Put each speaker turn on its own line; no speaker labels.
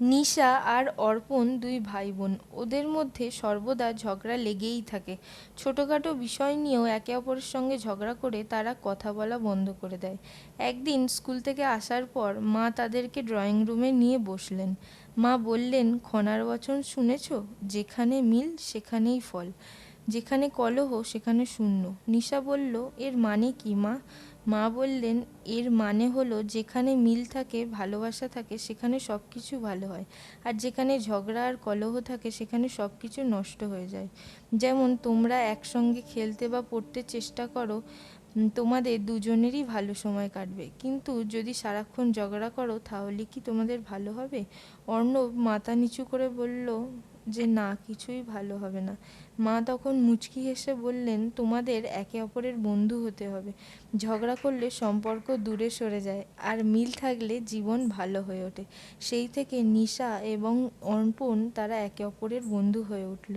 নিশা আর অর্পণ দুই ভাই বোন ওদের মধ্যে সর্বদা ঝগড়া লেগেই থাকে। ছোটোখাটো বিষয় নিয়েও একে অপরের সঙ্গে ঝগড়া করে তারা কথা বলা বন্ধ করে দেয়। একদিন স্কুল থেকে আসার পর মা তাদেরকে ড্রয়িং রুমে নিয়ে বসলেন। মা বললেন, খনার বচন শুনেছ? যেখানে মিল, সেখানেই ফল। যেখানে কলহ, সেখানে শূন্য। নিশা বলল, এর মানে কি মা? মা বললেন, এর মানে হলো যেখানে মিল থাকে, ভালোবাসা থাকে, সেখানে সব কিছু ভালো হয়। আর যেখানে ঝগড়া আর কলহ থাকে, সেখানে সব কিছু নষ্ট হয়ে যায়। যেমন তোমরা একসঙ্গে খেলতে বা পড়তে চেষ্টা করো তোমাদের দুজনেরই ভালো সময় কাটবে। কিন্তু যদি সারাক্ষণ ঝগড়া করো, তাহলে কি তোমাদের ভালো হবে? অর্ণব মাথা নিচু করে বলল যে না, কিছুই ভালো হবে না। মা তখন মুচকি হেসে বললেন, তোমাদের একে অপরের বন্ধু হতে হবে। ঝগড়া করলে সম্পর্ক দূরে সরে যায়, আর মিল থাকলে জীবন ভালো হয়ে ওঠে। সেই থেকে নিশা এবং অর্পণ তারা একে অপরের বন্ধু হয়ে উঠল।